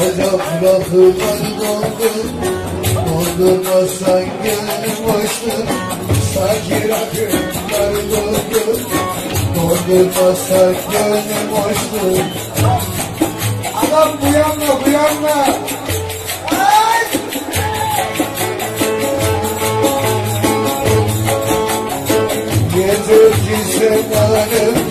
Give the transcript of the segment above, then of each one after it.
Rakılar doldu Doldurmazsan gönlüm boştur Sanki rakılar doldu Doldurmazsan gönlüm boştur Adam bu yanma bu yanma. Yeter alem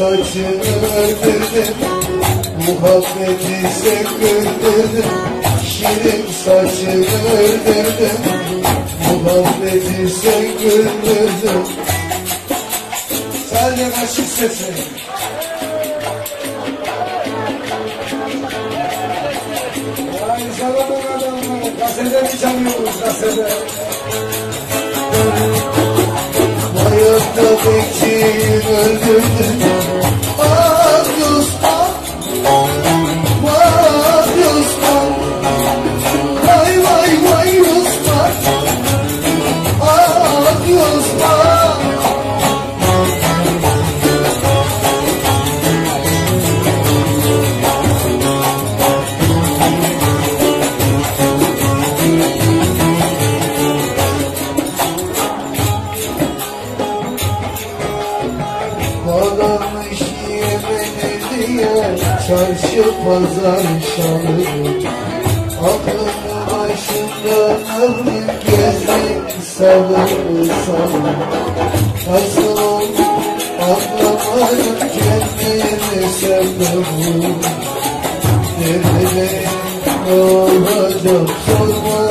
saçını öldürdün Muhabbeti sen güldürdün Şirin saçını öldürdün Muhabbeti sen güldürdün Sadece aşık sesi. Vay zavallı adamlar. Kasede mi çalıyoruz kasede? Hayatta bekçiyi öldürdün Çarşı pazar şalı Aklını başından alın Gezin salı salı. Nasıl oldu anlamadım Kendimi sevdim Nerede ne olacak sorma